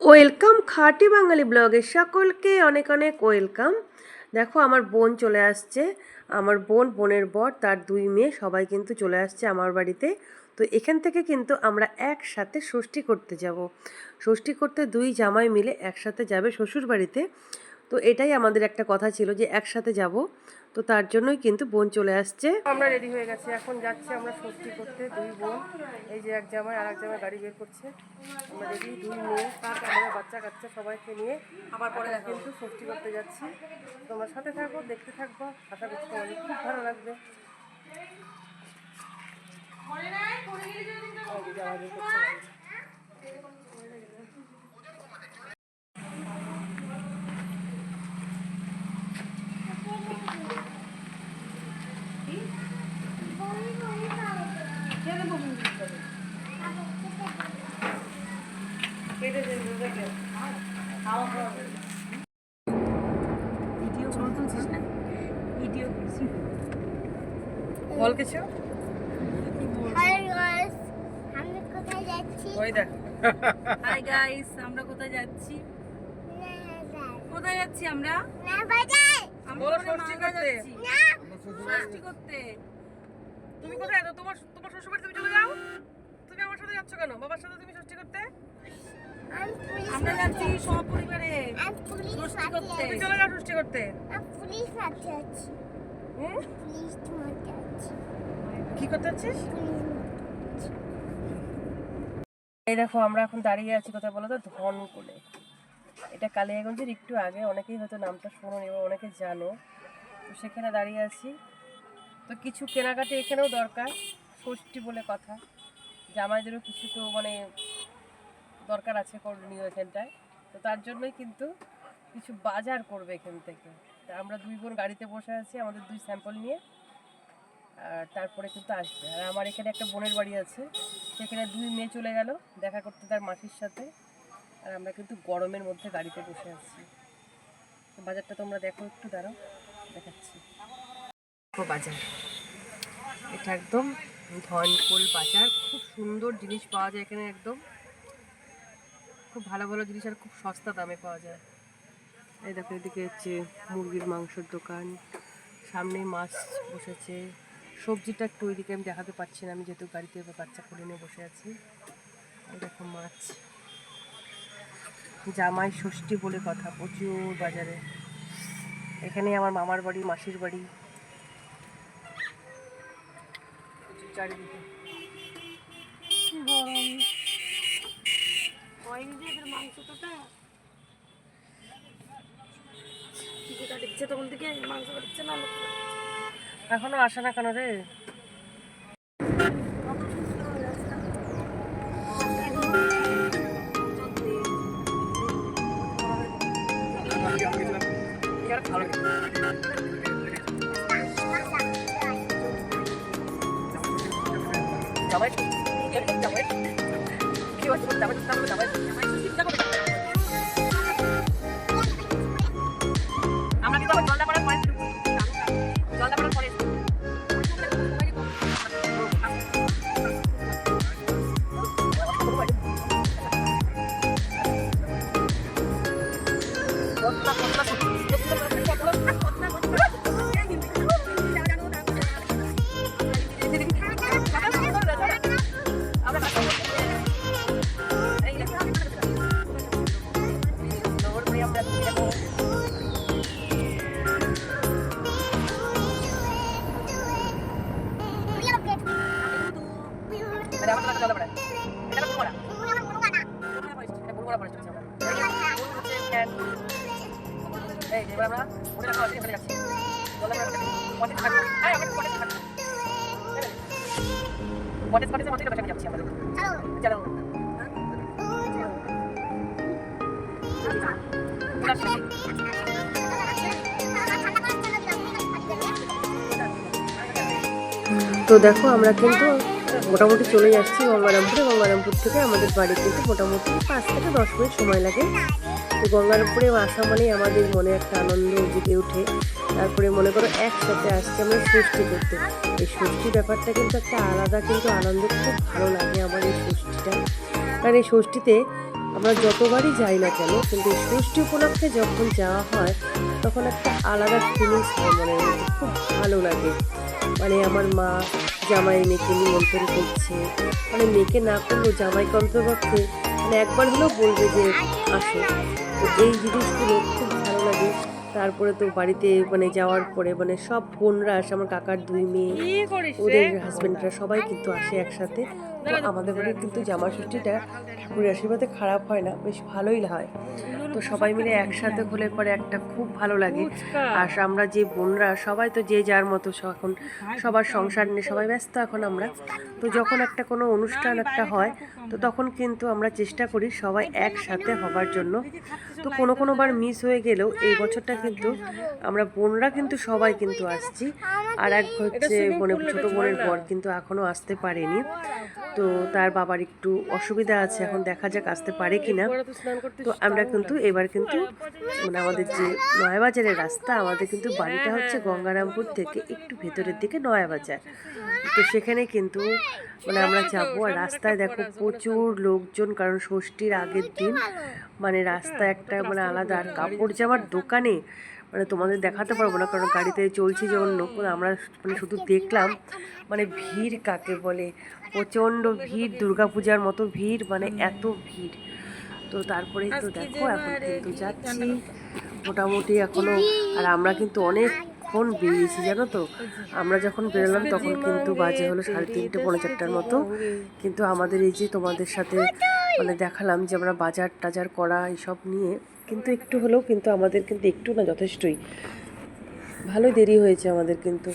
Welcome খাটি বাঙালি ব্লগে সকলকে অনেক অনেক ওয়েলকাম দেখো, আমার বোন চলে আসছে। আমার বোন, বোনের বর, তার দুই মেয়ে, সবাই কিন্তু চলে আসছে আমার বাড়িতে। তো এখান থেকে কিন্তু আমরা একসাথে ষষ্ঠী করতে যাব। ষষ্ঠী করতে দুই জামাই মিলে একসাথে যাবে শ্বশুর বাড়িতে তো এটাই আমাদের একটা কথা ছিল যে একসাথে যাব। তো তার জন্যই কিন্তু বোন চলে আসছে। আমরা রেডি হয়ে গেছি এখন যাচ্ছি আমরা ষষ্ঠী করতে দুই বোন এই যে এক জামাই আর এক জামাই গাড়ি বের করছে। আমরা রেডি দুই মেয়ে তার আমরা বাচ্চা কাচ্চা সবাইকে নিয়ে আবার পরে কিন্তু ষষ্ঠী করতে যাচ্ছি। তোমরা সাথে থাকো দেখতে থাকব আশা করছি তোমাদের খুব ভালো লাগবে যে জামাই বের করছে গাড়ি। বল কিছু? হাই গাইস আমি কোথায় যাচ্ছি? ওই দেখ। হাই গাইস আমরা কোথায় যাচ্ছি? কোথায় যাচ্ছি আমরা? না আমরা ষষ্ঠী করতে। ষষ্ঠী করতে। তুমি কোথায়? তোমার তোমার শ্বশুর বাড়ি তুমি চলে যাও। তুমি আমার সাথে যাচ্ছ কেন? বাবার সাথে তুমি ষষ্ঠী করতে? আমরা যাচ্ছি সপরিবারে। ষষ্ঠী করতে। তুমি চলে যাও ষষ্ঠী করতে। পুলিশ আছি কি করতে যাচ্ছিস এই দেখো আমরা এখন দাঁড়িয়ে আছি কোথায় বলো তো? ধনকুলে। এটা কালিয়াগঞ্জের একটু আগে অনেকেই হয়তো নামটা শোনো এবং অনেকে জানো। তো সেখানে দাঁড়িয়ে আছি। তো কিছু কেনাকাটি এখানেও দরকার ষষ্ঠী বলে কথা। জামাইদেরও কিছু তো মানে দরকার আছে করণীয় এখানটায়। তো তার জন্যই কিন্তু কিছু বাজার করবে এখান থেকে। আমরা দুই বোন গাড়িতে বসে আছি, আমাদের দুই স্যাম্পল নিয়ে। আর তারপরে কিন্তু আসবে। আর আমার এখানে একটা বোনের বাড়ি আছে। সেখানে দুই মেয়ে চলে গেল, দেখা করতে তার মাসির সাথে। আর আমরা কিন্তু গরমের মধ্যে গাড়িতে বসে আছি। বাজারটা তোমরা দেখো একটু, দাঁড়াও, দেখাচ্ছি। দেখো বাজার। এটা একদম ধনকুল বাজার। খুব সুন্দর জিনিস পাওয়া যায় এখানে একদম। খুব ভালো ভালো জিনিস আর খুব সস্তা দামে পাওয়া যায়। এই দেখো, এদিকে হচ্ছে মুরগির মাংসের দোকান। সামনে মাছ বসেছে। সবজিটা একটু ওইদিকে আমি দেখাতে পারছি না, আমি যেহেতু গাড়িতে বাচ্চা করে নিয়ে বসে আছি। এই দেখো মাছ। জামাই ষষ্ঠী বলে কথা, প্রচুর বাজারে। এখানে আমার মামার বাড়ি, মাসির বাড়ি। চারিদিকে। তখন থেকে মাংস কাটছে না এখনও আসে না কেন রে? এবার আমরা ওটা যাচ্ছি। থাকব হ্যাঁ আমরা থাকব যাচ্ছি আমরা চলো তো দেখো আমরা কিন্তু মোটামুটি চলে যাচ্ছি গঙ্গারামপুরে। গঙ্গারামপুর থেকে আমাদের বাড়ি কিন্তু মোটামুটি পাঁচ থেকে দশ মিনিট সময় লাগে। তো গঙ্গার উপরে আসা মানেই আমাদের মনে একটা আনন্দ জেগে ওঠে। তারপরে মনে করো একসাথে আসছে আমরা ষষ্ঠী করতে। এই ষষ্ঠী ব্যাপারটা কিন্তু একটা আলাদা কিন্তু আনন্দ, খুব ভালো লাগে আমার এই ষষ্ঠীটা। কারণ এই ষষ্ঠীতে আমরা যতবারই যাই না কেন, কিন্তু এই ষষ্ঠী উপলক্ষে যখন যাওয়া হয়, তখন একটা আলাদা ফিলিংস হয় মনে খুব ভালো লাগে। মানে আমার মা জামাই মেয়েকে নিমন্ত্রণ করছে। মানে মেয়েকে না করলেও জামাইকে অন্তর্পক্ষে মানে একবার হলেও বলবে যে আসো। এই জিনিসগুলো খুব ভালো লাগে। তারপরে তো বাড়িতে মানে যাওয়ার পরে মানে সব বোনরা আসে আমার কাকার দুই মেয়ে ওদের হাজবেন্ডরা সবাই কিন্তু আসে একসাথে। আমাদের বাড়ির কিন্তু জামা ষষ্ঠীটা ঠাকুরের আশীর্বাদে খারাপ হয় না বেশ ভালোই হয়। তো সবাই মিলে একসাথে হলে পরে একটা খুব ভালো লাগে। আর আমরা যে বোনরা সবাই তো যে যার মতো এখন সবার সংসার নিয়ে সবাই ব্যস্ত এখন আমরা। তো যখন একটা কোনো অনুষ্ঠান একটা হয় তো তখন কিন্তু আমরা চেষ্টা করি সবাই একসাথে হবার জন্য। তো কোনো কোনো বার মিস হয়ে গেলেও এই বছরটা কিন্তু আমরা বোনরা কিন্তু সবাই কিন্তু আসছি। আর এক হচ্ছে মানে ছোটো বোনের বর কিন্তু এখনও আসতে পারেনি। তো তার বাবার একটু অসুবিধা আছে এখন দেখা যাক আসতে পারে কিনা। তো আমরা কিন্তু এবার কিন্তু মানে আমাদের যে নয়াবাজারের রাস্তা আমাদের কিন্তু বাড়িটা হচ্ছে গঙ্গারামপুর থেকে একটু ভেতরের দিকে নয়াবাজার। তো সেখানে কিন্তু মানে আমরা যাব আর রাস্তায় দেখো প্রচুর লোকজন কারণ ষষ্ঠীর আগের দিন মানে রাস্তা একটা মানে আলাদা আর কাপড় জামার দোকানে মানে তোমাদের দেখাতে পারব না কারণ গাড়িতে চলছে যেমন অন্য আমরা মানে শুধু দেখলাম মানে ভিড় কাকে বলে? প্রচণ্ড ভিড় দুর্গাপূজার মতো ভিড় মানে এত ভিড়। তো তারপরে তো দেখো এখন কিন্তু যাচ্ছি মোটামুটি এখনও। আর আমরা কিন্তু অনেকক্ষণ বেরিয়েছি জানো তো? আমরা যখন বেরোলাম তখন কিন্তু বাজে হলো সাড়ে তিনটে পনেরো চারটার মতো। কিন্তু আমাদের এই যে তোমাদের সাথে মানে দেখালাম যে আমরা বাজার টাজার করা এইসব নিয়ে কিন্তু একটু হলেও কিন্তু আমাদের কিন্তু একটু না যথেষ্টই। ভালোই দেরি হয়েছে আমাদের কিন্তু।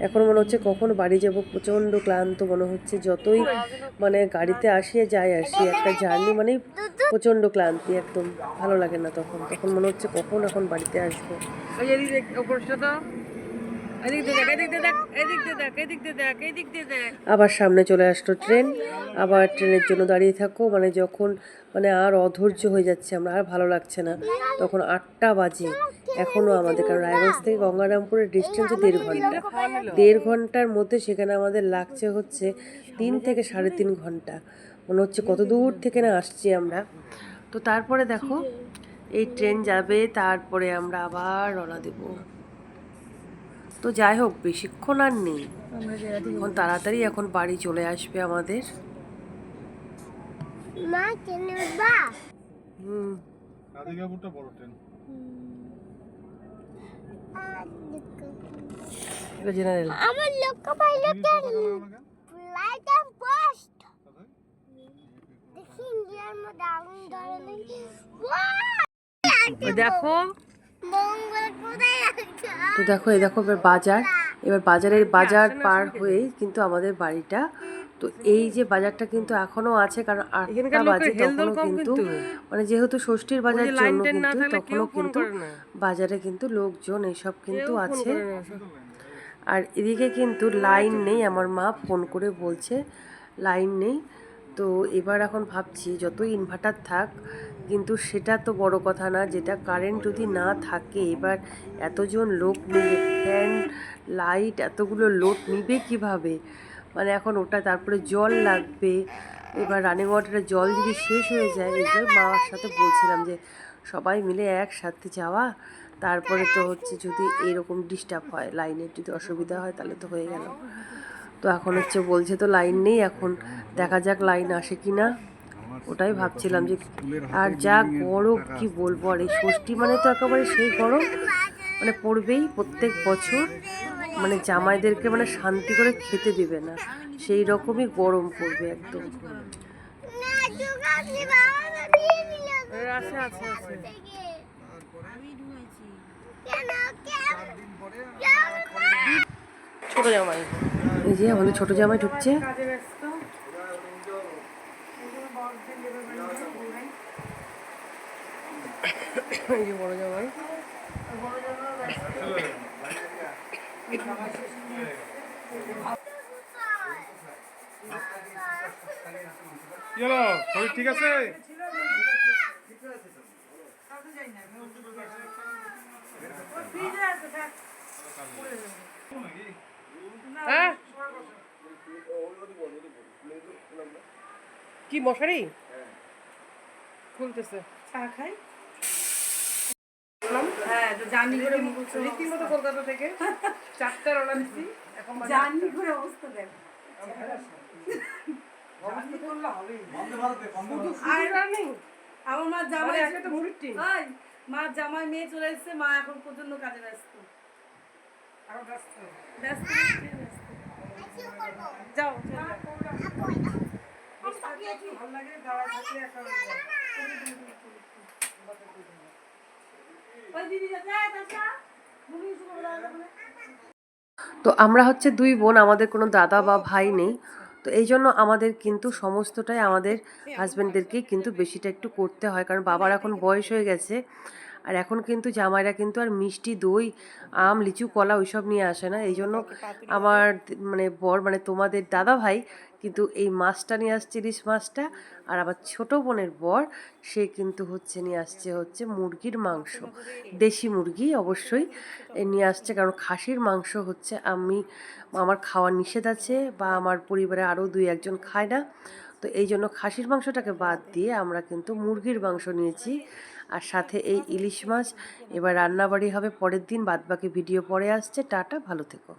এখন মনে হচ্ছে কখন বাড়ি যাব প্রচণ্ড ক্লান্ত মনে হচ্ছে। যতই মানে গাড়িতে আসি আর যাই আসি, একটা জার্নি মানে প্রচণ্ড ক্লান্তি একদম। ভালো লাগে না তখন। তখন মনে হচ্ছে কখন এখন বাড়িতে আসব। আবার সামনে চলে আসলো ট্রেন। আবার ট্রেনের জন্য দাঁড়িয়ে থাকো। মানে যখন মানে আর অধৈর্য হয়ে যাচ্ছে আমরা আর ভালো লাগছে না। তখন আটটা বাজে। এখনও আমাদের কারণ রায়গঞ্জ থেকে গঙ্গারামপুরের ডিস্টেন্স দেড় ঘণ্টা। দেড় ঘণ্টার মধ্যে সেখানে আমাদের লাগছে হচ্ছে তিন থেকে সাড়ে তিন ঘণ্টা। মনে হচ্ছে কত দূর থেকে না আসছি আমরা। তো তারপরে দেখো এই ট্রেন যাবে তারপরে আমরা আবার রওনা দেবো। তো যাই হোক বেশিক্ষণ আর নেই। এখন তাড়াতাড়ি এখন বাড়ি চলে আসবে আমাদের। মা কেনে বা? হুম। বড় ট্রেন জেনারেল আমার লোক পাইলো লাইট এন্ড পোস্ট দেখি ইন্ডিয়ার মধ্যে আগুন ধরে দেখো। মঙ্গল কোথায় আছে তো দেখো এই দেখো এবার বাজার। এবার বাজারের বাজার পার হয়ে কিন্তু আমাদের বাড়িটা। তো এই যে বাজারটা কিন্তু এখনও আছে কারণ আটটা বাজে তখনও কিন্তু মানে যেহেতু ষষ্ঠীর বাজার জন্য কিন্তু তখনও কিন্তু বাজারে কিন্তু লোকজন এসব কিন্তু আছে। আর এদিকে কিন্তু লাইন নেই আমার মা ফোন করে বলছে লাইন নেই। তো এবার এখন ভাবছি যতই ইনভার্টার থাক কিন্তু সেটা তো বড় কথা না, যেটা কারেন্ট যদি না থাকে, এবার এতজন লোক নিয়ে ফ্যান লাইট এতগুলো লোড নিবে কীভাবে? মানে এখন ওটা তারপরে জল লাগবে, এবার রানিং ওয়াটারে জল যদি শেষ হয়ে যায় এবার মার সাথে বলছিলাম যে সবাই মিলে একসাথে যাওয়া, তারপরে তো হচ্ছে যদি এরকম ডিস্টার্ব হয় লাইনের যদি অসুবিধা হয়, তাহলে তো হয়ে গেল। তো এখন হচ্ছে বলছে তো লাইন নেই এখন, দেখা যাক লাইন আসে কি না ওটাই ভাবছিলাম যে আর যা গরম কি বলব? আর এই ষষ্ঠী মানে তো একেবারে সেই গরম। মানে পড়বেই প্রত্যেক বছর। মানে জামাইদেরকে মানে শান্তি করে খেতে দেবে না। সেই রকমই গরম পড়বে একদম। ছোট জামাই। এই যে আমাদের ছোট জামাই ঢুকছে। এই যে বড় জামাই। কি হলো শরীর ঠিক আছে? হ্যাঁ? কি মশারি? খুলতেছে। চা খাই? হ্যাঁ তো জার্নি করে রীতিমতো কলকাতা থেকে চারটা রওনা দিচ্ছি এখন জার্নি করে অবস্থা দেখ আমার মা মানে জামাই মা মেয়ে চলে এসেছে মা এখন প্রচণ্ড কাজে ব্যস্ত ব্যস্ত ব্যস্ত। যাও চলে যাও। ওই দিদি যাচ্ছে এই চাচা, মুড়ি শুকনো করে দাও তো। তো আমরা হচ্ছে দুই বোন আমাদের কোনো দাদা বা ভাই নেই। তো এই জন্য আমাদের কিন্তু সমস্তটাই আমাদের হাজব্যান্ডদেরকেই কিন্তু বেশিটা একটু করতে হয় কারণ বাবার এখন বয়স হয়ে গেছে। আর এখন কিন্তু জামাইরা কিন্তু আর মিষ্টি দই আম লিচু কলা ওইসব নিয়ে আসে না। এই জন্য আমার মানে বর মানে তোমাদের দাদা ভাই কিন্তু এই মাছটা নিয়ে আসছে, ইলিশ মাছটা, আর আমার ছোট বোনের বর, সে কিন্তু হচ্ছে নিয়ে আসছে হচ্ছে মুরগির মাংস। দেশি মুরগি অবশ্যই নিয়ে আসছে, কারণ খাসির মাংস হচ্ছে আমি, আমার খাওয়া নিষেধ আছে বা আমার পরিবারে আরও দুই একজন খায় না। তো এই জন্য খাসির মাংসটাকে বাদ দিয়ে আমরা কিন্তু মুরগির মাংস নিয়েছি। আর সাথে এই ইলিশ মাছ, এবার রান্নাবাড়ি হবে পরের দিন, বাদবাকি ভিডিও পরে আসছে, টাটা, ভালো থেকো।